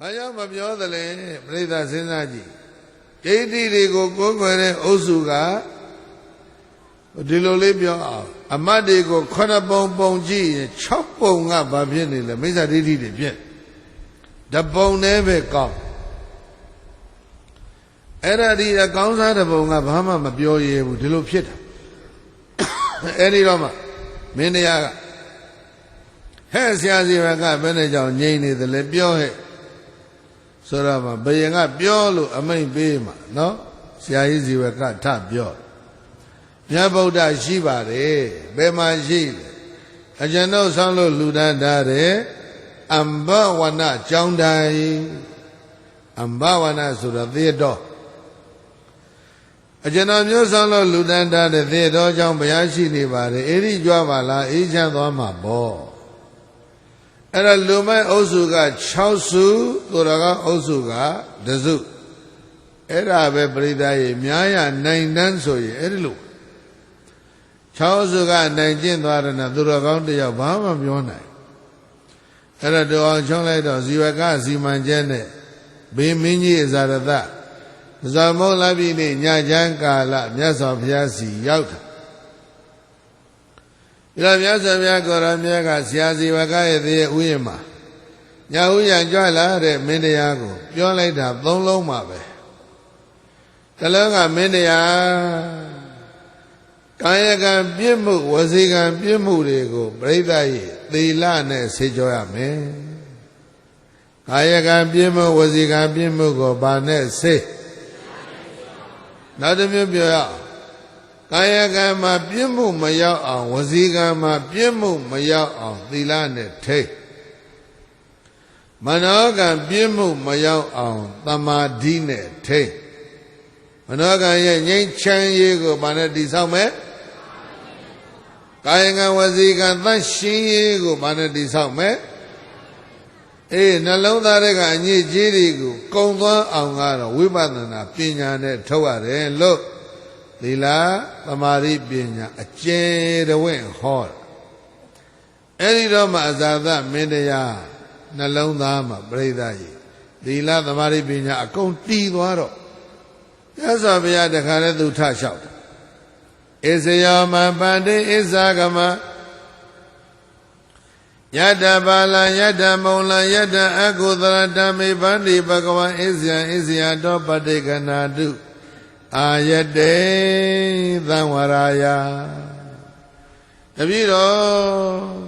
ဘာကြောင့်မပြောသလဲပြိဿစဉ်းစားကြည့်ဒိဋ္ဌိတွေကိုကိုးကွယ်တဲ့အုပ်စုကဒီလိုလေးပြောအောင်အမတ်တွေကိုခုနှစ်ပုံပုံကြည့်ရင်6ပုံကဘာဖြစ်နေလဲမိစ္ဆာဒိဋ္ဌိတွေဖြစ်တပုံနဲ့ပဲကောင်းအဲ့ဒါဒီအကောင်းစားတစ်ပုံကဘာမှမပြောရဲဘူးဒီလိုဖြစ်တာအဲ့ဒီတော့မှမင်းတရားကဟဲ့ဆရာစီဘကဘယ်နဲ့ကြောင့်ငြိမ့်နေသလဲပြောဟဲ့ ဆိုတော့မှဘယင်ကပြောလို့အမိန့်ပေးမှာနော်ဆရာကြီးစီဘကထပြောမြတ်ဗုဒ္ဓရှိပါတယ်ဘယ်မှာရှိလဲအကျွန်ုပ်ဆောင်းလို့လူဒန်းထားတဲ့အမ္ဘဝနကျောင်းတိုင်းအမ္ဘဝနဆိုတော့သေတော်အကျွန်တော်မျိုးဆောင်လို့လူတန်းတာတဲ့သေတော်ကြောင့်ဘုရားရှိနေပါတယ်အဲ့ဒီကြွားပါလားအေးချမ်းသွားမှာပေါ့ အဲ့ဒါလူမိုက်အုပ်စုက6စုသူတော်ကအုပ်စုက1စုအဲ့ဒါပဲပရိသတ်ရေများရနိုင်တန်းဆိုရင်အဲ့ဒီလို6စုကနိုင်ကျင့်သွားတယ်နော်သူတော်ကောင်းတယောက်ဘာမှပြောနိုင်အဲ့ဒါတော်အောင်ချုံးလိုက်တော့ဇီဝကဇီမံကျဲနဲ့ဘေးမင်းကြီးအဇာရသဇာမုံလာပြီနေ့ညချမ်းကာလမြတ်စွာဘုရားစီရောက်တာ ဒီလိုမြတ်စွာဘုရားကိုရမြတ်ကဆရာစီဝကရဲ့တည်းဥယျာဉ်မှာညာဥယျာဉ်ကြွလာတဲ့မင်းတရားကို ပြောလိုက်တာသုံးလုံးပါပဲတလုံးကမင်းတရားကာယကံပြည့်မှုဝစီကံပြည့်မှုတွေကိုပြိဿရဲ့သီလနဲ့ဆေးကြောရမယ်ကာယကံပြည့်မှုဝစီကံပြည့်မှုကိုဘာနဲ့ဆေးနောက်တစ်မျိုးပြောရအောင် ကာယကံမှာပြည့်မှုမရောက်အောင်ဝစီကံမှာပြည့်မှုမရောက်အောင်သီလနဲ့ထိတ်မနောကံပြည့်မှုမရောက်အောင်တမာဓိနဲ့ထိတ်မနောကံရဲ့ငြိမ်းချမ်းရေးကိုဘာနဲ့တည်ဆောက်မယ်ကာယကံဝစီကံသန့်ရှင်းရေးကိုဘာနဲ့တည်ဆောက်မယ်အေးနှလုံးသားတွေကအညစ်အကြေးတွေကိုကုံသွားအောင်ကတော့ဝိပဿနာပညာနဲ့ထုတ်ရတယ်လို့ သီလသမာဓိပညာအကျယ်တဝင့်ဟောတာအဲ့ဒီတော့မှအဇာသမင်းတရားနှလုံးသားမှာပြိဿကြီးသီလသမာဓိပညာအကုန်တီးသွားတော့မြတ်စွာဘုရားတခါလဲသူထလျှောက်တယ်ဣဇယောမပန္တိဣဇာကမယတ္တပါလံယတ္တမုံလံယတ္တအကုသရတမေဗန္တိဘဂဝံဣဇယံဣဇယတောပတိကနာတု အာယတေသံဝရာယတပည့်တော်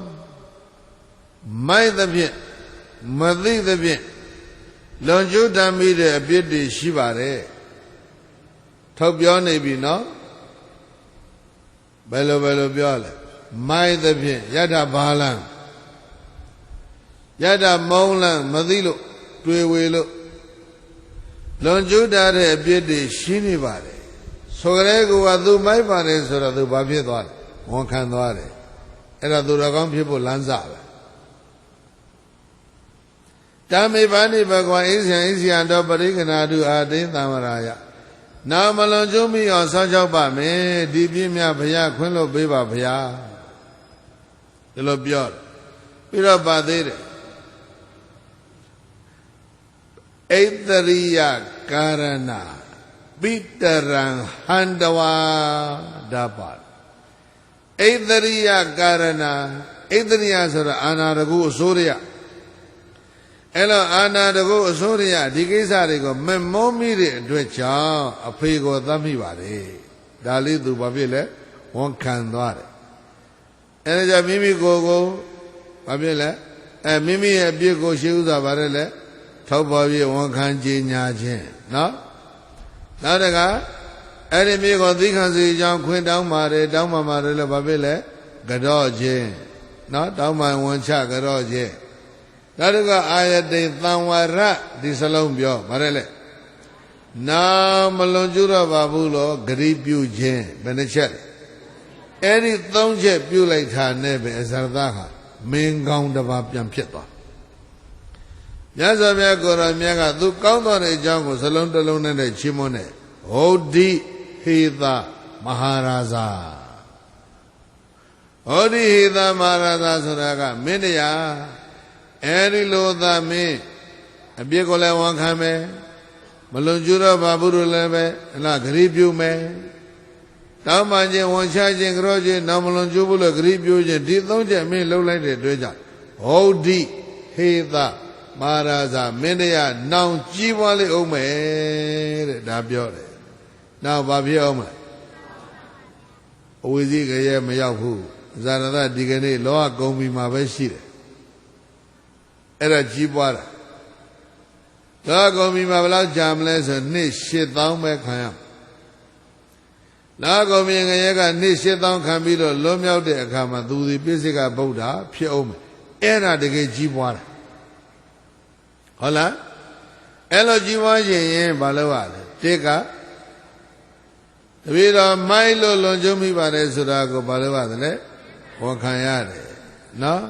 မိုက်သဖြင့်မသိသဖြင့်လွန်ကျူးတမ်းမိတဲ့အပြစ်တွေရှိပါတယ်ထုတ်ပြောနေပြီနော်ဘယ်လိုဘယ်လိုပြောလဲမိုက်သဖြင့်ယတ္ထဘာလံယတ္ထမုံလံမသိလို့တွေ့ဝေလို့ လွန်ကျူးတာတဲ့အပြစ်တွေရှင်းနေပါတယ်ဆိုကြတဲ့ကောသူမိုက်ပါတယ်ဆိုတော့သူဘာဖြစ်သွားလဲဝန်ခံသွားတယ်အဲ့ဒါသူတော်ကောင်းဖြစ်ဖို့လမ်းစပဲတမေပါဏိဘဂဝါဣဇယံဣဇယံတော်ပရိကနာတုအာတိသံဝရာယနာမလွန်ကျုံးမိအောင်ဆောင်းချောက်ပါမယ်ဒီပြင်းမြဘုရားခွင့်လို့ပေးပါဘုရားဒီလိုပြောပြီးတော့ပါသေးတယ် ဣတရိယကာရဏပိတရံဟန္တဝါဒါပါဣတရိယကာရဏဣတရိယဆိုတာအာနာတကုအစိုးရအဲ့လိုအာနာတကုအစိုးရဒီကိစ္စတွေကိုမမောမိတဲ့အတွက်ကြောင့်အဖေကိုသတ်မိပါတယ်ဒါလေးသူဘာဖြစ်လဲဝန်ခံသွားတယ်အဲ့ဒါကြောင့်မိမိကိုယ်ကိုဘာဖြစ်လဲအဲမိမိရဲ့အပြစ်ကိုရှေးဥစွာပါတယ်လေ ထောက်ပေါ်ပြီးဝန်ခံကြညာခြင်းနော်နောက်တကအဲ့ဒီမြေကိုသီးခံစီကြောင့်ခွင်တောင်းပါတယ်တောင်းမှပါတယ်လို့ဘာဖြစ်လဲကြော့ခြင်းနော်တောင်းမှဝန်ချကြော့ခြင်းနောက်တကအာယတိသံဝရဒီစလုံးပြောဗါတယ်လေနာမလွန်ကျူတော့ပါဘူးလို့ဂရိပြုခြင်းဘယ်နှချက်လဲအဲ့ဒီသုံးချက်ပြုလိုက်တာနဲ့ပဲအဇရသဟာမင်းကောင်းတစ်ပါးပြန်ဖြစ်သွား မြတ်စွာဘုရားကိုရောမြတ်ကသူကောင်းတော်တဲ့အကြောင်းကိုစလုံးတစ်လုံးနဲ့ချီးမွမ်းတယ်ဟောဒီဟေသမဟာရာဇာဟောဒီဟေသမဟာရာဇာဆိုတာကမင်းတရားအဲဒီလိုသမင်းအပြစ်ကိုလည်းဝန်ခံမယ်မလွန်ကျူးတော့ဘာဘူးလို့လည်းပဲအလားဂရိပြုမယ်တောင်းပန်ခြင်းဝန်ချခြင်းကြောခြင်းနောင်မလွန်ကျူးဘူးလို့ဂရိပြုခြင်းဒီသုံးချက်မင်းလှုပ်လိုက်တဲ့အတွက်ကြောင့်ဟောဒိဟေသမာ ရာဇမင်းတရားနောင်ကြီးပွားလိမ့်အောင်မယ်တဲ့ဒါပြောတယ်နောက်ဘာဖြစ်အောင်မလဲအဝိဇ္ဇိကရဲ့မရောက်ဘူးဇာရသဒီကနေ့လောကကုံပြီးမှာပဲရှိတယ်အဲ့ဒါကြီးပွားတာလောကကုံပြီးမှာဘယ်လောက်ကြာမလဲဆိုနှစ်8000ပဲခံရလောကကုံပြီးငရဲကနှစ်8000ခံပြီးတော့လွတ်မြောက်တဲ့အခါမှာသူဒီပိစိကဗုဒ္ဓဖြစ်အောင်မယ်အဲ့ဒါတကယ်ကြီးပွားတာ ဟုတ်လားအဲ့လိုကြီးပွားရင်ရင်ဘာလို့ရလဲတိကတပည့်တော်မိုက်လို့လွန်ကျုံမိပါတယ်ဆိုတာကိုဘာလို့ရသလဲဝန်ခံရတယ်နော်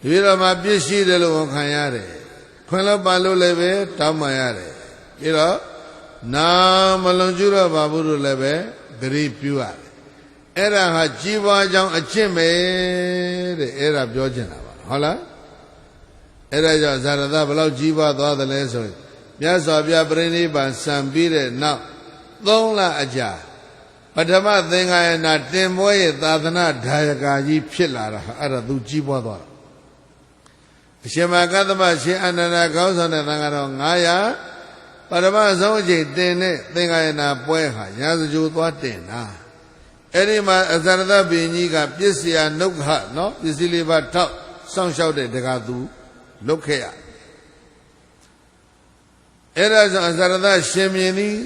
တပည့်တော်မှာပြည့်ရှိတယ်လို့ဝန်ခံရတယ်ခွင့်လို့ပါလို့လည်းပဲတောင်းပန်ရတယ်ပြီးတော့နာမလွန်ကျူတော့ပါဘူးလို့လည်းပဲဂရိပြုရတယ်အဲ့ဒါဟာကြီးပွားကြောင်းအကျင့်ပဲတဲ့အဲ့ဒါပြောချင်တာပါဟုတ်လား အဲ့ဒါကြောင့်ဇာရသဘလောက်ကြီးပွားသွားသလဲဆိုရင်မြတ်စွာဘုရားပြိဋိဘံစံပြီးတဲ့နောက်သုံးလအကြာပထမသင်္ဃာယနာတင်ပွဲရဲ့သာသနာဒါယကာကြီးဖြစ်လာတာဟာအဲ့ဒါသူကြီးပွားသွားတာအရှင်မကတ္တမရှင်အနန္ဒကောင်းဆောင်တဲ့သံဃာတော်900ပထမဆုံးအချိန်တင်တဲ့သင်္ဃာယနာပွဲဟာရာဇဂျိုသွားတင်တာအဲ့ဒီမှာအဇရသဘင်ကြီးကပြစ္စယနုခနော်ပစ္စည်းလေးပါထောက်စောင့်ရှောက်တဲ့တကားသူ လုတ်ခဲ့ရအဲ့ဒါကြောင့်အဇရသရှင်မြင်းသည်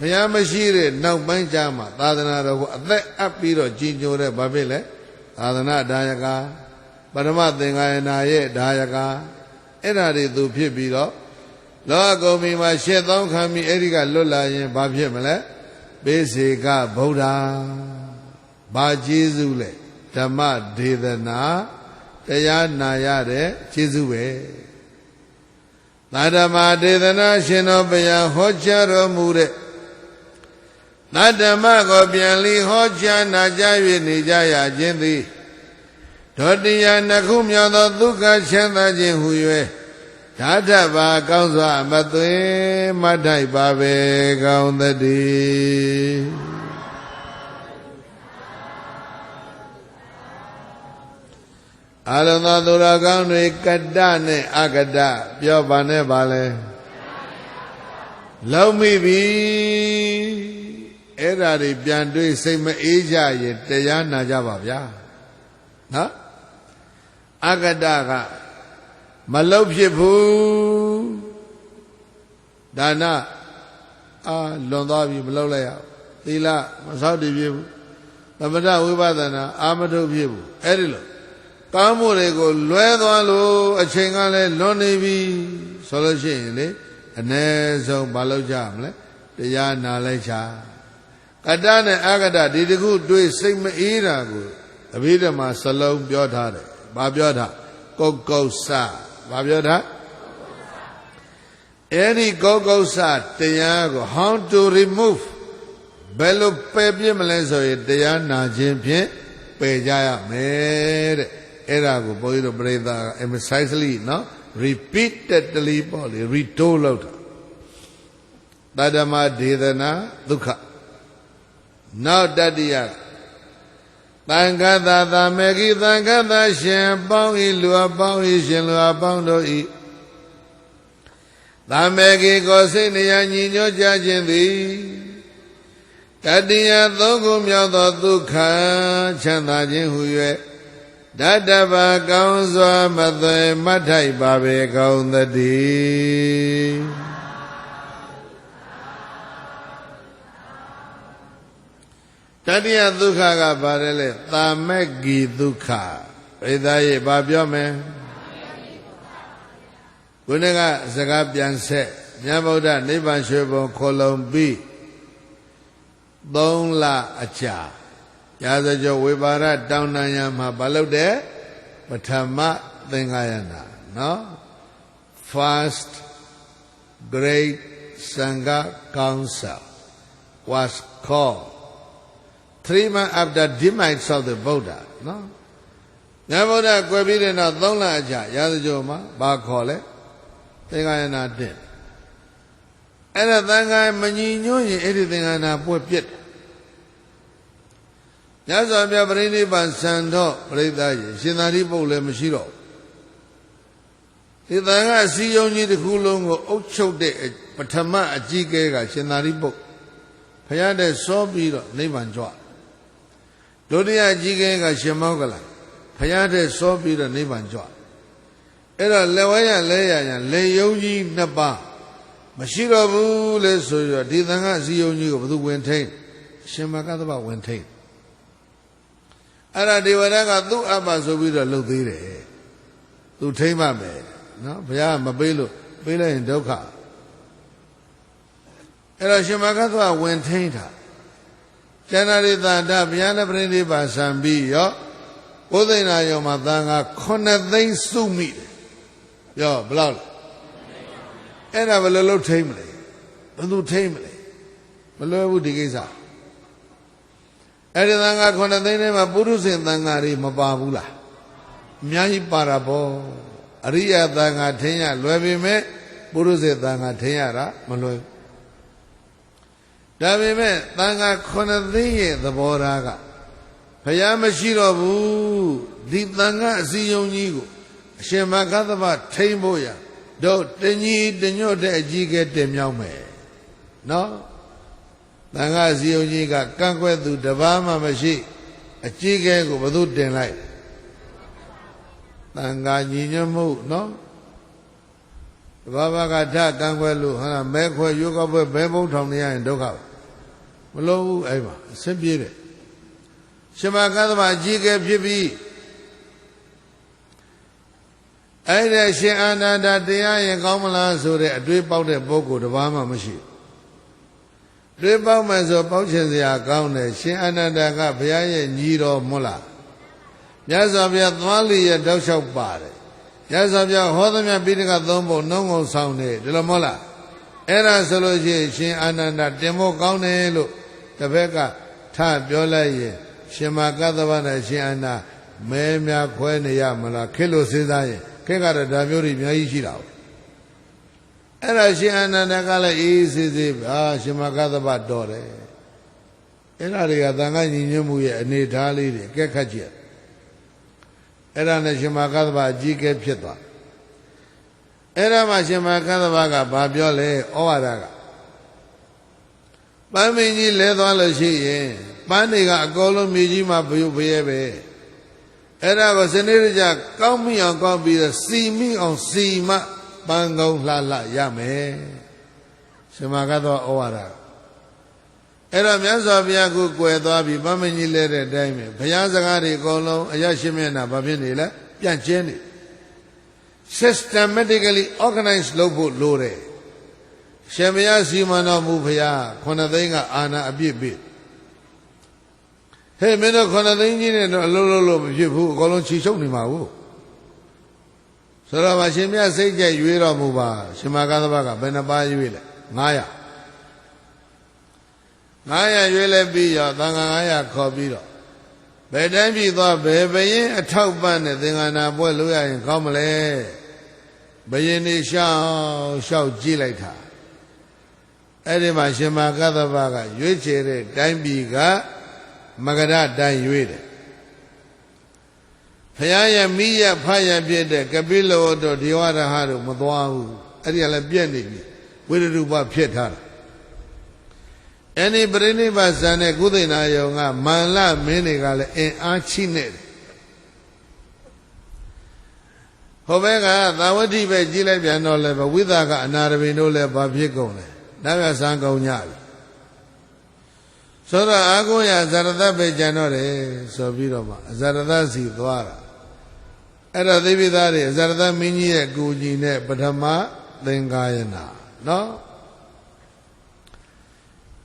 ဘုရားမရှိတဲ့နောက်ပိုင်းကျမှသာသနာတော်ကိုအသက်အပ်ပြီးတော့ကြီးညိုတဲ့ဘာဖြစ်လဲသာသနာဒါယကာပရမသင်္ဃာယနာရဲ့ဒါယကာအဲ့ဒါတွေသူဖြစ်ပြီးတော့လောကကုံမီမှာရှစ်သောင်းခံပြီးအဲ့ဒီကလွတ်လာရင်ဘာဖြစ်မလဲပိစေကဗုဒ္ဓဘာကျေးဇူးလဲဓမ္မဒေသနာ တရားနာရတဲ့ကျေးဇူးပဲသာဓမ္မဒေသနာရှင်တော်ဘုရားဟောကြားတော်မူတဲ့နတ်ဓမ္မကိုပြန်လီဟောကြားနာကြား၍နေကြရခြင်းသည်ဒေါတရားနှစ်ခုမြောက်သောဒုက္ခချမ်းသာခြင်းဟူ၍ဓာတဘာကောင်းစွာမသွေမထိုက်ပါပဲကောင်းသတည်း အလုံးသောသူတော်ကောင်းတွေကတ္တနဲ့အကတ္တပြောပါနဲ့ပါလဲလုံးမိပြီအဲ့ဓာတွေပြန်တွေးစိတ်မအေးကြရင်တရားနာကြပါဗျာနော်အကတကမလုတ်ဖြစ်ဘူးဒါနအာလွန်သွားပြီမလုတ်လိုက်ရဘူးသီလမဆောက်တည်ဖြစ်ဘူးသမထဝိပဿနာအာမထုတ်ဖြစ်ဘူးအဲ့ဒီလို ကောင်းမှုတွေကိုလွဲသွားလို့အချိန်ကလည်းလွန်နေပြီဆိုလို့ရှိရင်လေအ ਨੇ ဆုံးမလုပ်ကြမလဲတရားနာလိုက်ချာကတ္တနဲ့အာကတ္တဒီတခုတွေ့စိတ်မအေးတာကိုအဘိဓမ္မာစလုံးပြောထားတယ်။ဘာပြောထားကုတ်ကုတ်စဘာပြောထားအဲ့ဒီကုတ်ကုတ်စတရားကို how to remove ဘယ်လိုပယ်ပြစ်မလဲဆိုရင်တရားနာခြင်းဖြင့်ပယ်ကြရမယ်တဲ့ အဲ့ဒါကိုဘုန်းကြီးတို့ပြိဿက emphasizely နော် repeatedly ပေါ့လေ retold လုပ်တာတဒ္ဓမဒေသနာဒုက္ခနောက်တတိယသံဃတာသမေကိသံဃတာရှင်ပေါင်းဤလူအပေါင်းဤရှင်လူအပေါင်းတို့ဤသမေကိကိုစိတ်နေရညီညွတ်ကြခြင်းသည်တတိယသုံးခုမြောက်သောဒုက္ခချမ်းသာခြင်းဟု၍ ဓာတဗကောင်းစွာမသွေမထိုက်ပါပေကောင်းသတည်းတတိယဒုက္ခကဘာလဲလဲတာမက်ဂီဒုက္ခဣဒာယေဘာပြောမယ်ခုနကစကားပြန်ဆက်မြတ်ဗုဒ္ဓနိဗ္ဗာန်ရွှေဘုံခေါ်လုံပြီး3လအကြာ ရာဇကျော်ဝေပါရတောင်းတန်ရမှာဘာလို့တဲ့ပထမသင်္ဃာယနာနော် first great sangha council was called three months after demise of the Buddha နော်ဉာဏ်ဗုဒ္ဓကွယ်ပြီးတဲ့နောက်၃လအကြာရာဇကျော်မှာဘာခေါ်လဲသင်္ကာယနာတင်အဲ့ဒါသံဃာမညီညွတ်ရင်အဲ့ဒီသင်္ကာယနာပွက်ပြစ်တယ် ညဇောပြပြိဋိဘံဆံတော့ပြိဿရေရှင်သာရိပုတ္တလည်းမရှိတော့ဒီသံဃာစီယုံကြီးတစ်ခုလုံးကိုအုပ်ချုပ်တဲ့ပထမအကြီးကဲကရှင်သာရိပုတ္တဖရတဲ့စောပြီးတော့နိဗ္ဗာန်ကြွဒုတိယအကြီးကဲကရှင်မောကလဖရတဲ့စောပြီးတော့နိဗ္ဗာန်ကြွအဲ့တော့လက်ဝဲရလဲရရလေယုံကြီးနှစ်ပါးမရှိတော့ဘူးလေဆိုရဒီသံဃာစီယုံကြီးကိုဘယ်သူဝင်ထိန်ရှင်မကသဗ္ဗဝင်ထိန် အဲ့ဒါဒေဝရကသူ့အပ္ပဆိုပြီးတော့လှုပ်သေးတယ်သူထိမ့်မှမယ်နော်ဘုရားမပေးလို့ပေးလိုက်ရင်ဒုက္ခအဲ့တော့ရှင်မကသဗ္ဗဝင်ထိန်တာကျန်တာရိသာတဘုရားနဲ့ပြိဋိပါဆံပြီးရောဘုသိဏယောမှာသံဃာ9သိန်းစုမိတယ်ရောဘယ်လောက်လဲအဲ့ဒါဘယ်လိုလုပ်ထိမ့်မလဲဘယ်သူထိမ့်မလဲမလွယ်ဘူးဒီကိစ္စ အဲ့ဒီသံဃာ9သိန်းထဲမှာပုရုဇဉ်သံဃာတွေမပါဘူးလားအများကြီးပါတာပေါ့အရိယသံဃာထင်ရလွယ်ပေမဲ့ပုရုဇဉ်သံဃာထင်ရတာမလွယ်ဒါပေမဲ့သံဃာ9သိန်းရဲ့သဘောထားကဘုရားမရှိတော့ဘူးဒီသံဃာအစည်းအရုံးကြီးကိုအရှင်မဂ္ဂသဗ္ဗထိမ့်ဖို့ရတို့တညီတညွတ်တဲ့အကြီးကဲတင်မြောက်မယ်နော် တန်ခါစီယုံကြီးကကန့်ကွက်သူတပားမှမရှိအကြီးကဲကိုဘသူတင်လိုက်တန်ခါညီညွတ်မှုနော်တပားဘကထကန့်ကွက်လို့ဟာမဲခွဲရွကောက်ပွဲဘဲဘုံထောင်နေရရင်ဒုက္ခမလို့ဘူးအဲ့မှာအဆင်ပြေတယ်ရှင်မကသဗ္ဗအကြီးကဲဖြစ်ပြီးအဲ့ဒါရှင်အာနန္ဒတရားရင်ကောင်းမလားဆိုတဲ့အတွေးပေါက်တဲ့ပုဂ္ဂိုလ်တစ်ပါးမှမရှိဘူး တွေးပေါက်မယ်ဆိုပေါက်ချင်စရာကောင်းတယ်ရှင်အာနန္ဒကဘုရားရဲ့ညီတော်မဟုတ်လားမြတ်စွာဘုရားသွားလီရဲ့တောက်လျှောက်ပါတယ်မြတ်စွာဘုရားဟောသမျှပိဋကသုံးပုံနှုံးငုံဆောင်နေဒီလိုမဟုတ်လားအဲ့ဒါဆိုလို့ရှိရင်ရှင်အာနန္ဒတင်ဖို့ကောင်းတယ်လို့တစ်ဖက်ကထပြောလိုက်ရင်ရှင်မကသဗ္ဗနဲ့ရှင်အာနန္ဒမဲများခွဲနေရမလားခေလို့စဉ်းစားရင်ခေကတော့ဒါမျိုးတွေအများကြီးရှိတာ။ အဲ့ဒါရှင်အာနန္ဒကလည်းအေးစေးစေးပါရှင်မကသဗ္ဗတော်တယ်။အဲ့ဒါတွေကသံဃာညီညွတ်မှုရဲ့အနေထားလေးတွေကဲခတ်ချက်။အဲ့ဒါနဲ့ရှင်မကသဗ္ဗအကြီးကဲဖြစ်သွား။အဲ့ဒါမှရှင်မကသဗ္ဗကဘာပြောလဲဩဝါဒကပန်းမင်းကြီးလဲသွားလို့ရှိရင်ပန်းတွေကအကုန်လုံးမြေကြီးမှာဘယုဘရဲပဲ။အဲ့ဒါကိုစနေရကြကောင်းမိအောင်ကောင်းပြီးတော့စီမိအောင်စီမ ပန်းကောင်းလှလှရမယ်ရှင်မကတော့ဩဝါဒအဲ့တော့မြတ်စွာဘုရားကိုကွယ်သွားပြီးဗမင်းကြီးလဲတဲ့အတိုင်းပဲဘုရားစကားတွေအကုန်လုံးအရရှိမျက်နှာဘာဖြစ်နေလဲပြန့်ကျင်းနေ systematically organize လုပ်ဖို့လိုတယ်ရှင်ဘုရားစီမံတော်မူဘုရားခုနှစ်သိန်းကအာနာအပြည့်ပြည့်ဟဲ့မင်းတို့ခொနသိန်းကြီးနဲ့တော့အလုံးလုံးလို့မဖြစ်ဘူးအကုန်လုံးချီချုပ်နေမှာဘူး ဆိုတော့ဗာရှင်မြတ်စိတ်ကြိုက်ရွေးတော်မူပါရှင်မကသဘကဘယ်နှပါးရွေးလဲ900 900ရွေးလဲပြီးရောသံဃာ900ခေါ်ပြီးတော့ဘယ်တိုင်းပြည်သွားဘယ်ဘရင်အထောက်ပံ့နဲ့သင်္ကနာပွဲလို့ရရင်ကောင်းမလဲဘရင်နေရှောက်ရှောက်ကြည့်လိုက်တာအဲ့ဒီမှာရှင်မကသဘကရွေးချယ်တဲ့တိုင်းပြည်ကမကရတိုင်းရွေးတယ် ဖရာရဲ့မိရဖရဖြစ်တဲ့ကပိလောတို့ဒေဝရဟတို့မသွားဘူးအဲ့ဒီကလည်းပြက်နေပြီဝိရဒုပဖြစ်ထားတာအဲ့ဒီပြိဋိဘဇန်နဲ့ကုသိဏယုံကမန္လမင်းတွေကလည်းအင်အားချိနေတယ်ဟိုဘက်ကသာဝတိပဲကြီးလိုက်ပြန်တော့လည်းဝိသကအနာရပင်တို့လည်းဘာဖြစ်ကုန်လဲဒါကစံကုန်ကြပြီဆိုတော့အာကိုရဇရတပဲကြံတော့တယ်ဆိုပြီးတော့မှဇရတစီသွားတာ အဲ့တော့သိပိသားတွေဇရတမင်းကြီးရဲ့ကိုကြီးနဲ့ပထမသင်္ကာယနာနော်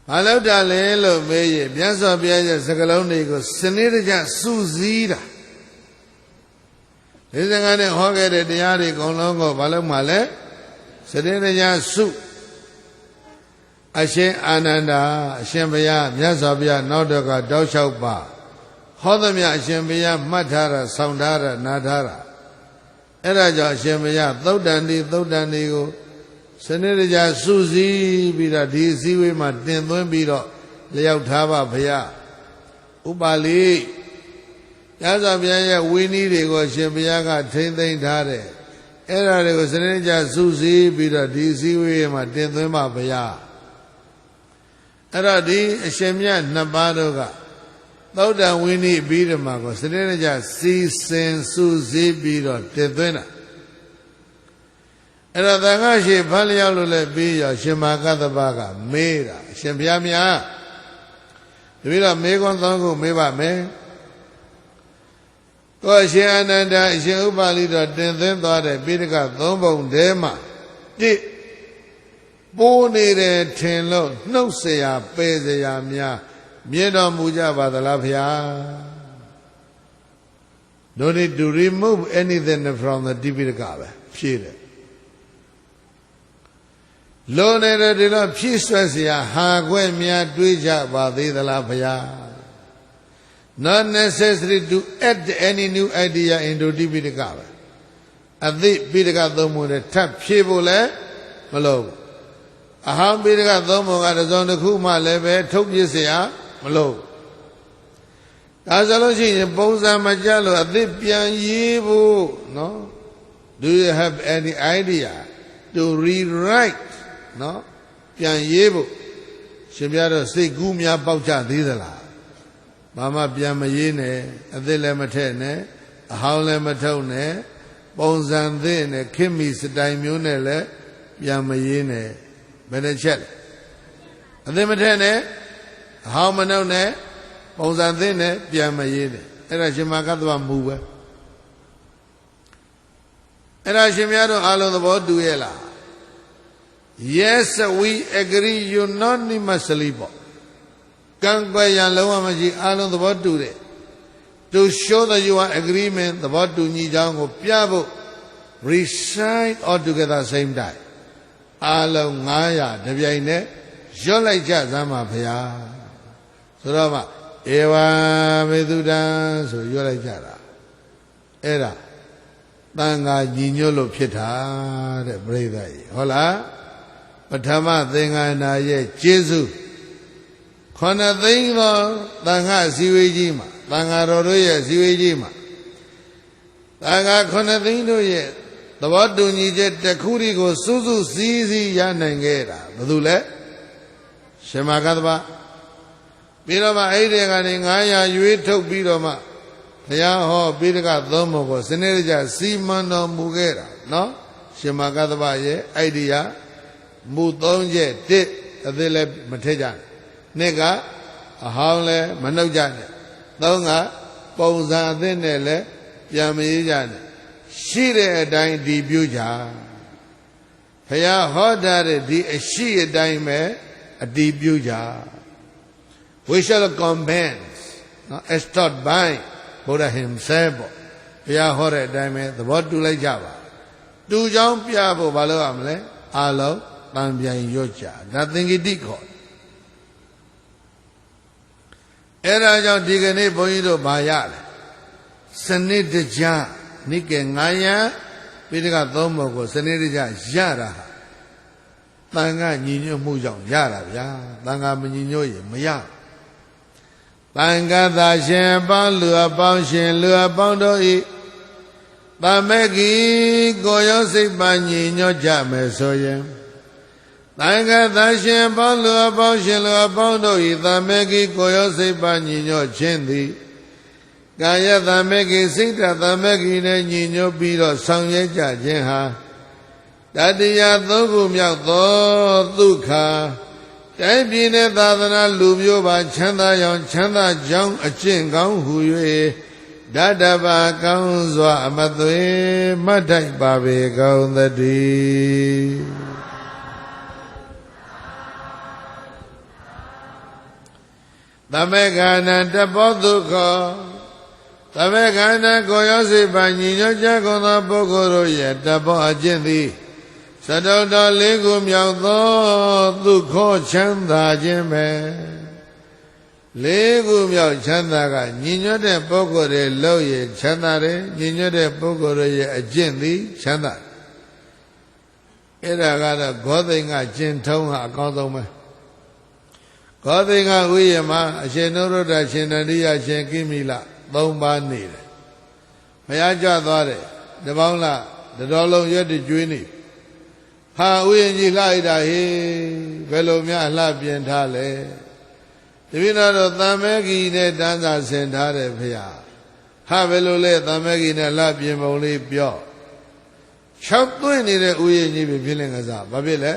ဘာလို့တာလဲလို့မေးရင်မြတ်စွာဘုရားရဲ့စကလုံးတွေကိုစနစ်တကျစုစည်းတာဒီစကားနဲ့ဟောခဲ့တဲ့တရားတွေအကုန်လုံးကိုဘာလို့မှလဲစနစ်တကျစုအရှင်အာနန္ဒာအရှင်ဘုရားမြတ်စွာဘုရားနောက်တော့ကတောက်လျှောက်ပါ ဟောသမျှအရှင်ဘုရားမှတ်ထားတာဆောင်းထားတာနားထားတာအဲ့ဒါကြောင့်အရှင်မရသုတ်တန်ဒီသုတ်တန်ဒီကိုစနစ်တကျစုစည်းပြီးတော့ဒီအစည်းအဝေးမှာတင်သွင်းပြီးတော့လျှောက်ထားပါဘုရားဥပါလိရသော်ဘုရားရဲ့ဝိနည်းတွေကိုအရှင်ဘုရားကထိမ့်သိမ့်ထားတယ်အဲ့ဒါတွေကိုစနစ်တကျစုစည်းပြီးတော့ဒီအစည်းအဝေးမှာတင်သွင်းပါဘုရားအဲ့တော့ဒီအရှင်မြတ်နှစ်ပါးတို့က သောတံဝိနည်းပြီးတော့မှကိုစနစ်တကျစီစဉ်စုစည်းပြီးတော့တင်သွင်းတာအဲ့တော့သံဃာရှိဖတ်လျောက်လို့လည်းပြီးရောရှင်မာကတ္တပကမေးတာအရှင်ဘုရားမြတ်တပည့်တော်မေးခွန်းသုံးခုမေးပါမယ်ကိုအရှင်အနန္ဒာအရှင်ဥပါလိတော်တင်သွင်းသွားတဲ့ပိဋကသုံးပုံထဲမှာတိပိုးနေတယ်ထင်လို့နှုတ်เสียပယ်เสียများ မြင်တော်မူကြပါသလားဗျာ Don't need to remove anything from the Tipitaka ပဲဖြည့်တယ်လုံးနေတဲ့ဒီတော့ဖြည့်ဆွဲเสียဟာခွဲ့များတွေးကြပါသေးသလားဗျာ not necessary to add any new idea into Tipitaka ပဲအသိပိဋကသုံးပုံနဲ့ထပ်ဖြည့်ဖို့လည်းမလုပ်ဘူးအဟံပိဋကသုံးပုံကတစ်စုံတစ်ခုမှလည်းပဲထုတ်ပြเสีย မလုပ်ဒါဆိုလို့ရှိရင်ပုံစံမကြလို့အသစ်ပြန်ရေးဖို့နော် do you have any idea to rewrite နော်ပြန်ရေးဖို့ရှင်ပြတော့စိတ်ကူးများပေါက်ကြသေးသလားဘာမှပြန်မရေးနဲ့အသစ်လည်းမထည့်နဲ့အဟောင်းလည်းမထုတ်နဲ့ပုံစံသစ်နဲ့ခင်မီစတိုင်မျိုးနဲ့လည်းပြန်မရေးနဲ့ဘယ်နှချက်လဲအသစ်မထည့်နဲ့အ ဟောင်းမနှုတ်နဲ့ပုံစံသစ်နဲ့ပြန်မရေးနဲ့အဲ့ဒါရှင်မာကတ္တဝမူပဲအဲ့ဒါရှင်များတို့အားလုံးသဘောတူရဲ့လား Yes we agree unanimously ပေါ့ကံကွယ်ရန်လုံးဝမရှိအားလုံးသဘောတူတယ် to show that you are agreement သဘောတူညီကြောင်းကိုပြဖို့ recite all together same time အားလုံး900တပြိုင်နက်ရွတ်လိုက်ကြစမ်းပါဗျာ ဆိုတော့မှဧဝမေတုတံဆိုရွတ်လိုက်ကြတာအဲ့ဒါတန်ခါညီညွတ်လို့ဖြစ်တာတဲ့ပြိဿကြီးဟုတ်လားပထမသင်္ကနာရဲ့ကျေးဇူးခொနသိန်းသောတန်ခါစည်းဝေးကြီးမှာတန်ခါတော်တို့ရဲ့စည်းဝေးကြီးမှာတန်ခါခொနသိန်းတို့ရဲ့သဘောတူညီချက်တစ်ခုဒီကိုစူးစူးစီးစီးရနိုင်ခဲ့တာဘယ်သူလဲရှင်မကတ္တဗ ပြီးတော့မှအဲ့ဒီကနေ900ရွေးထုတ်ပြီးတော့မှဘုရားဟောပိဋကသုံးပုံကိုစနေကြစီမံတော်မူခဲ့တာနော်ရှင်မကတ္တဗရဲ့အိုက်ဒီယာမူ၃ချက်တစ်အသေးလည်းမထည့်ကြနဲ့နှစ်ကအဟောင်းလည်းမနှုတ်ကြနဲ့သုံးကပုံစံအသစ်နဲ့လည်းပြန်မရေးကြနဲ့ရှိတဲ့အတိုင်းဒီပြုကြဘုရားဟောတာတဲ့ဒီအရှိအတိုင်းပဲအတီးပြုကြ we shall convince နော် as taught by Buddha himself ပေါ့ဘုရားဟောတဲ့အတိုင်းပဲသဘောတူလိုက်ကြပါတူချောင်းပြဖို့ဘာလို့ရမလဲအာလုံးတန်ပြန်ရွတ်ကြဒါသင်္ကိတိခေါ်အဲ့ဒါကြောင့်ဒီကနေ့ဘုန်းကြီးတို့ဗာရလဲစနစ်တကျနိကေ900ပိဋကသုံးပုံကိုစနစ်တကျရတာဟာတန်ခါညီညွတ်မှုကြောင့်ရတာဗျာတန်ခါမညီညွတ်ရင်မရ တန်ခါသာရှင်အပေါင်းလူအပေါင်းရှင်လူအပေါင်းတို့ဤတမေကီကိုရောစိတ်ပါညီညွတ်ကြမယ်ဆိုရင်တန်ခါသာရှင်အပေါင်းလူအပေါင်းရှင်လူအပေါင်းတို့ဤတမေကီကိုရောစိတ်ပါညီညွတ်ခြင်းသည်ကာယတမေကိစိတ်တမေကိနဲ့ညီညွတ်ပြီးတော့ဆောင်ရွက်ကြခြင်းဟာတတရားသုံးခုမြောက်သောဒုက္ခ တိုင်းပြည်နဲ့သာသနာလူမျိုးပါချမ်းသာရောင်ချမ်းသာကြောင်းအကျင့်ကောင်းဟု၍ဓာတဘာကောင်းစွာအမသွေမတ်ထိုက်ပါပေကောင်းသတည်းသမေကနံတပောဒုက္ခသမေကန္တကိုရောစိပါညီညွတ်ကြကုန်သောပုဂ္ဂိုလ်တို့ရဲ့တဘောအကျင့်သည် သတုတ္တလေးခုမြောက်သောဒုက္ခချမ်းသာခြင်းပဲလေးခုမြောက်ချမ်းသာကညီညွတ်တဲ့ပုဂ္ဂိုလ်တွေလို့ရချမ်းသာတယ်ညီညွတ်တဲ့ပုဂ္ဂိုလ်တွေရဲ့အကျင့်သည်ချမ်းသာအဲ့ဒါကတော့ဂောသိင်္ဂကျင့်ထုံးဟာအကောင်းဆုံးပဲဂောသိင်္ဂဥယျမအရှင်နုရုဒ္ဓရှင်တတိယရှင်ကိမိလသုံးပါးနေတယ်ဘုရားကြွသွားတယ်တပေါင်းလားတတော်လုံးရွတ်တကျွေးနေ ဟာဥယျကြီးလှလိုက်တာဟေးဘယ်လိုများလှပြင်ထားလဲတပည့်တော်တို့သံမဲဂီနဲ့တန်းစာဆင်ထားတယ်ဖေဟာဟာဘယ်လိုလဲသံမဲဂီနဲ့လှပြင်ပုံလေးပြော၆သွင်းနေတဲ့ဥယျကြီးပဲဖြစ်လင်ကစားဘာဖြစ်လဲ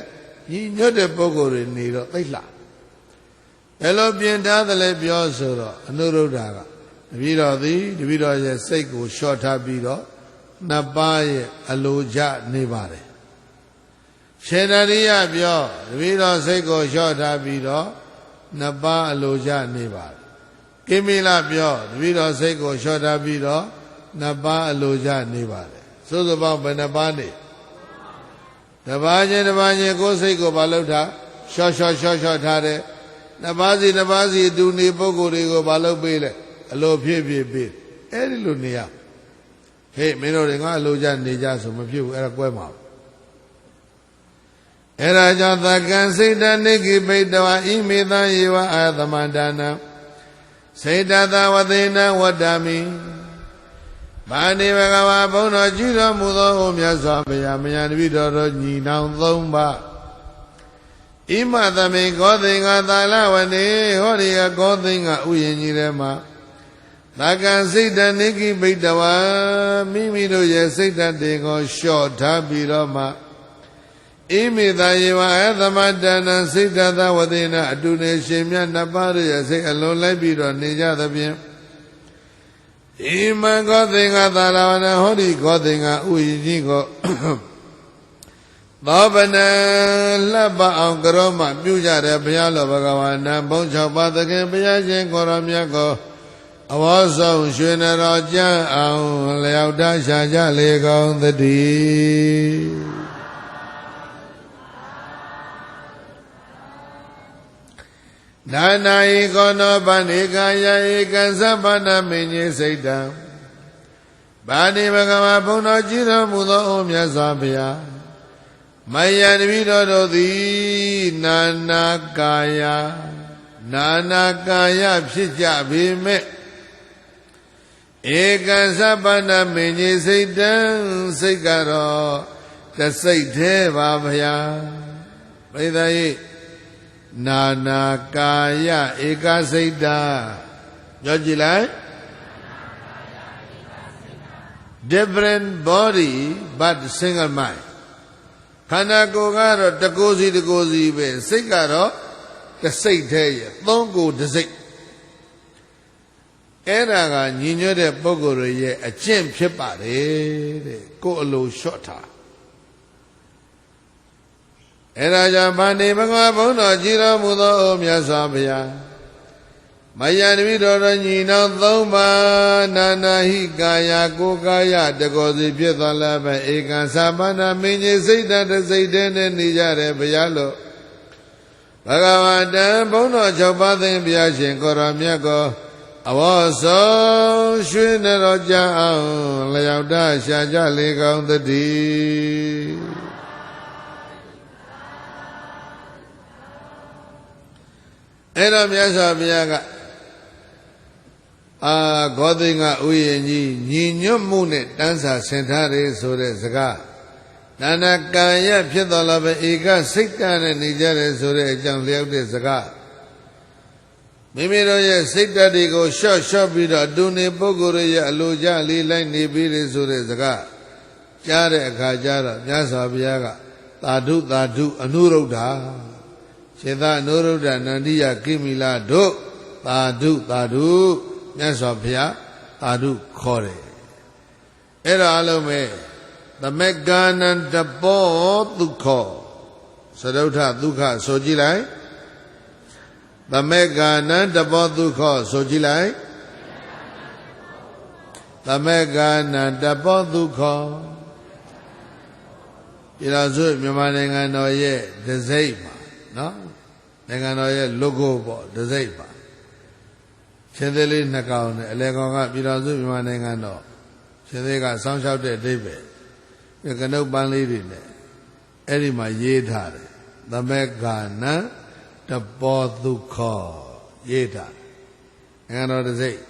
ညီညွတ်တဲ့ပုံကိုယ်တွေနေတော့သိလှဘယ်လိုပြင်ထားသလဲပြောဆိုတော့အနုရုဒ္ဓကတပည့်တော်သည်တပည့်တော်ရဲ့စိတ်ကိုလျှော့ထားပြီးတော့နှစ်ပါးရဲ့အလိုကြနေပါတယ် ရှင်တရိယပြောတပည့်တော်စိတ်ကိုလျှော့ထားပြီးတော့နှစ်ပါးအလိုကြနေပါတယ်ကိမိလပြောတပည့်တော်စိတ်ကိုလျှော့ထားပြီးတော့နှစ်ပါးအလိုကြနေပါတယ်သို့သောပေါင်းဘယ်နှပါးနေတပါးချင်းတပါးချင်းကိုယ်စိတ်ကိုဘာလုပ်ထားလျှော့လျှော့လျှော့လျှော့ထားတယ်နှစ်ပါးစီနှစ်ပါးစီသူနေပုဂ္ဂိုလ်တွေကိုဘာလုပ်ပေးလဲအလိုဖြည့်ဖြည့်ပေးအဲ့ဒီလိုနေရဟေးမင်းတို့တွေငါအလိုကြနေကြဆိုမဖြစ်ဘူးအဲ့ဒါကွဲမှာ အဲ့ဒါကြောင့်သကံစိတ်တနိကိပိတဝဣမေသယေဝအာသမန္တနာစေတသဝသေနဝတ္တမိဘာနေဘဂဝါဘုန်းတော်ကြည်တော်မူသောအိုမြတ်စွာဘုရားမယံတပိတော်တော်ညီနောင်သုံးပါဣမသမေကောသိင်္ဂသာလဝနေဟောဒီကကောသိင်္ဂဥယျင်ကြီးထဲမှာသကံစိတ်တနိကိပိတဝါမိမိတို့ရဲ့စိတ်တတွေကိုလျှော့ထားပြီးတော့မှ ဣမိသာယေဝအသမတဏံစိတ်တသဝသေနအတုနေရှင်မြတ်နှစ်ပါးတို့ရဲ့စိတ်အလုံးလိုက်ပြီးတော့နေကြသဖြင့်ဣမံကောသင်္ဃသာရဝနဟောဒီကောသင်္ဃဥယျကြီးကိုသောပနလှပအောင်ကရောမပြုကြတဲ့ဘုရားလောဘဂဝါနံဘုံ၆ပါးသခင်ဘုရားရှင်ကိုရောမြတ်ကိုအဝါဆောင်ရွှေနရောကြံ့အောင်လျောက်တရှာကြလေကောင်းသတည်း နာနာဧကောနောဗန္ဒေကာယဧကံသဗ္ဗနာမင်းကြီးစိတ်တံဗာတိဘဂဝါဘုံတော်ကြည်တော်မူသောအိုမြတ်စွာဘုရားမယံတပိတော်တို့သည်နာနာကာယနာနာကာယဖြစ်ကြပေမဲ့ဧကံသဗ္ဗနာမင်းကြီးစိတ်တံစိတ်ကတော့တစိတ်သေးပါဗျာပရိသတ်ကြီး နာနာကာယဧကစိတ်တာပြောကြည့်လိုက် different body but single mind ခန္ဓာကိုယ်ကတော့တကိုယ်စီတကိုယ်စီပဲစိတ်ကတော့တစိတ်သေးရဲ့သုံးကိုယ်တစ်စိတ်အဲ့ဒါကညီညွတ်တဲ့ပုဂ္ဂိုလ်တွေရဲ့အကျင့်ဖြစ်ပါတယ်တဲ့ကိုယ်အလိုလျှော့ထား အဲ့ဒါကြောင့်ဗန္ဒီဘဂဝါဘုန်းတော်ကြည်တော်မူသောအိုမြတ်စွာဘုရားမယံတပိတော်တော်ညီနောင်သုံးပါနာနာဟိကာယကိုကာယတကောစီဖြစ်သွားလာပဲဧကံသဗ္ဗနာမင်းကြီးစိတ်တတစိတ်တည်းနဲ့နေကြတယ်ဘုရားလို့ဘဂဝါတံဘုန်းတော်၆ပါးသိင်ဘုရားရှင်ကိုရောမြတ်ကိုအဘောဆုံးရွှေနရောကြအောင်လျောက်တရှာကြလေကောင်းတည်း အဲ့တော့မြတ်စွာဘုရားကအာဂောသိင်္ဂဥယျာဉ်ကြီးညီညွတ်မှုနဲ့တန်းစာဆင်ထားတယ်ဆိုတဲ့စကားနာနာကံရဖြစ်တော်လာပဲဧကစိတ်ကနဲ့နေကြတယ်ဆိုတဲ့အကြောင်းလျောက်တဲ့စကားမိမိတို့ရဲ့စိတ်ဓာတ်တွေကိုရှော့ရှော့ပြီးတော့အတူနေပုဂ္ဂိုလ်ရဲ့အလိုကြလေးလိုက်နေပြီးတယ်ဆိုတဲ့စကားကြားတဲ့အခါကျတော့မြတ်စွာဘုရားကသာဓုသာဓုအနုရုဒ္ဓ စေတအနုရုဒ္ဓနန္တိယကိမိလာတို့သာဓုသာဓုမြတ်စွာဘုရားသာဓုခေါ်တယ်အဲ့ဒါအလုံးပဲသမက္ကနန္တပောဒုက္ခသရုဋ္ဌဒုက္ခဆိုကြည့်လိုက်သမက္ကနန္တပောဒုက္ခဆိုကြည့်လိုက်သမက္ကနန္တပောဒုက္ခပြည်တော်စုမြန်မာနိုင်ငံတော်ရဲ့ဒစိမ့်မှာနော် နိုင်ငံတော်ရဲ့ logo ပေါ့ဒစိမ့်ပါရှင်သေးလေးနှစ်ကောင်နဲ့အလဲကောင်ကပြည်တော်စုမြန်မာနိုင်ငံတော့ရှင်သေးကစောင်းလျှောက်တဲ့အဓိပ္ပာယ်ဒီကနုတ်ပန်းလေးတွေနဲ့အဲ့ဒီမှာရေးထားတယ်သမက္ခဏံတပောဒုက္ခရေးထားငါတော်တစ်စိတ်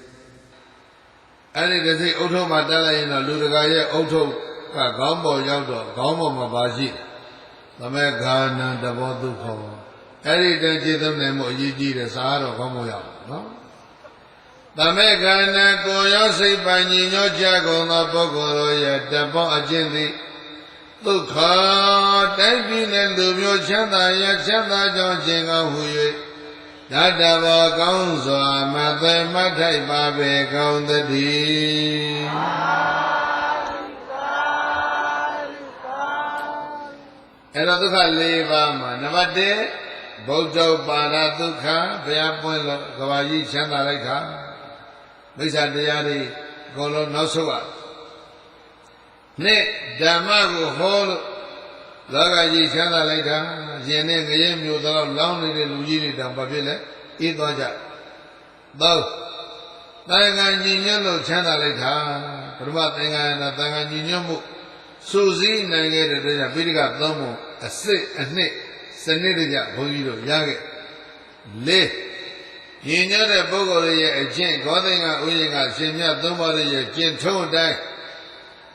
အဲ့ဒီတစ်စိတ်အုတ်ထုပ်မှာတက်လိုက်ရင်တော့လူတကာရဲ့အုတ်ထုပ်ကခေါင်းပေါ်ရောက်တော့ခေါင်းပေါ်မှာပါရှိတယ်သမက္ခဏံတပောဒုက္ခ အဲ့ဒီတည်းခြေသုံးနိုင်မှုအရေးကြီးတယ်စားတော့ခေါင်းပေါ်ရောက်နော်တမေကဏကိုရောစိတ်ပိုင်ညီညွတ်ကြကုန်သောပုဂ္ဂိုလ်တို့ရဲ့တပောအကျင့်သည်ဒုက္ခတိုက်ပြီးတဲ့လူမျိုးချမ်းသာရချမ်းသာကြောင်းခြင်းကောင်းဟု၍ဓာတဘောကောင်းစွာမသိမထိုက်ပါပေကောင်းတည်းအဲ့တော့ဒုက္ခ၄ပါးမှာနံပါတ်1 ဗုဒ္ဓပါရဒုက္ခဘုရားပွင့်လို့ကဘာကြီးချမ်းသာလိုက်ခါမိစ္ဆာတရားတွေအကုန်လုံးနောက်ဆုတ်ရနှစ်ဓမ္မကိုဟောလို့လောကကြီးချမ်းသာလိုက်တာရင်နဲ့ငရဲမျိုးတော့လောင်းနေတဲ့လူကြီးတွေတောင်ဘာဖြစ်လဲအေးသွားကြသုံးတန်ခါညီညွတ်လို့ချမ်းသာလိုက်တာပရမသင်္ခါရတန်ခါညီညွတ်မှုစူစည်းနိုင်ခဲ့တဲ့အတွက်ကြောင့်ပိဋကသုံးပုံအစစ်အနှစ် စနစ်တကျဘုန်းကြီးတို့ရခဲ့လေးညီညွတ်တဲ့ပုဂ္ဂိုလ်ရဲ့အကျင့်ဂေါသိင်္ဂဥယျာဉ်ကရှင်မြတ်သုံးပါးရဲ့ကျင့်ထုံးအတိုင်း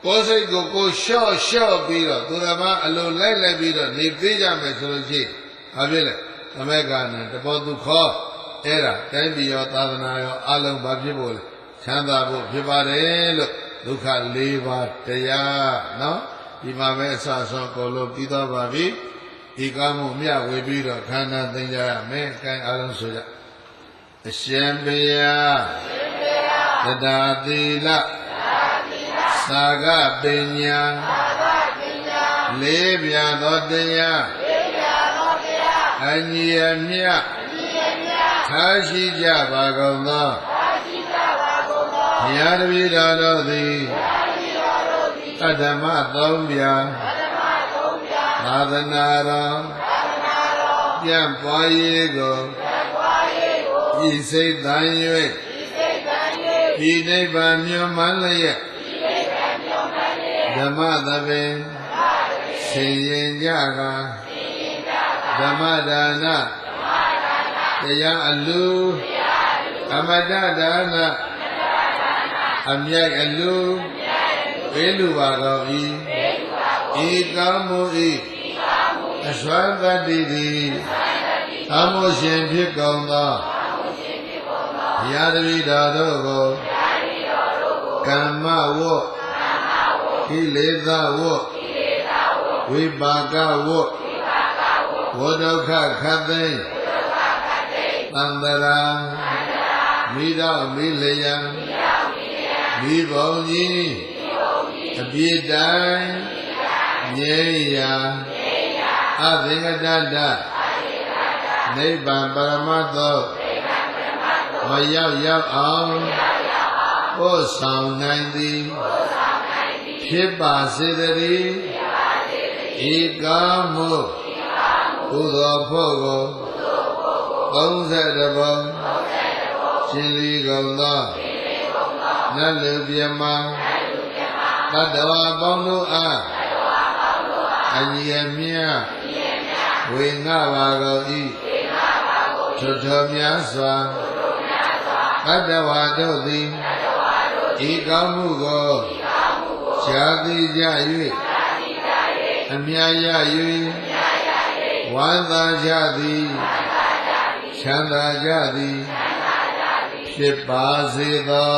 ကိုယ်စိတ်ကိုကိုယ်လျှော့လျှော့ပြီးတော့သူတော်ဘာအလိုလိုက်လိုက်ပြီးတော့နေပေးကြမယ်ဆိုလို့ရှိရင်ဘာဖြစ်လဲသမက်ကနဲ့တဘောသူခောအဲ့ဒါတိုင်းပြည်ရောသာသနာရောအလုံးဘာဖြစ်ဖို့လဲချမ်းသာဖို့ဖြစ်ပါတယ်လို့ဒုက္ခ၄ပါးတရားနော်ဒီမှာပဲအစဆုံးကိုလို့ပြီးသွားပါပြီ ဒီကားမှုမြဝေပြီးတော့ခန္ဓာသိမ့်ကြရမယ်အဲအလုံးဆိုကြအရှင်ဘုရားတတာသီလသာဂပညာလေးပြသောတရားအညီအမျှထားရှိကြပါကုန်သောဘုရားတပည့်တော်တို့သည်အတ္တမသုံးပြ သာသနာတော်ပြန့်ပွားရေးကိုဤစိတ်တန်၍ဤနိဗ္ဗာန်မြွမ်းမှန်လျက်ဓမ္မသဘင်ဆင်ရင်ကြကဓမ္မဒါနတရားအလူအမတဒါနအမြိုက်အလူပေးလူပါတော်ဤဤကောင်းမှုဤ အစွမ်းတတ္တိသည်အမှုရှင်ဖြစ်ကုန်သောဘုရားတပည့်တော်တို့ကိုကမ္မဝတ်ကိလေသာဝတ်ဝိပါကဝတ်ဝဒုက္ခခတ်သိမ်းသံတရာမိတော့မိလျံမိဘုံကြီးအပြည့်တိုင်းငြိမ်းရာ အသင်္ကတတနိဗ္ဗာန်ပရမတ္တောမရောက်ရောက်အောင်ပို့ဆောင်နိုင်သည်ဖြစ်ပါစေတည်းဧကာမှုကုသိုလ်ဖို့ကို30ပုံရှင်လီကုန်သောနတ်လူပြမတတ္တဝါပေါင်းတို့အားအညီအမျှ ဝေငှပါကုန်၏ထွတ်တော်များစွာတတ္တဝါတို့သည်ဤကောင်းမှုကိုရှားသိကြ၍အမြရ၍ဝမ်းသာကြသည်ချမ်းသာကြသည်ဖြစ်ပါစေသော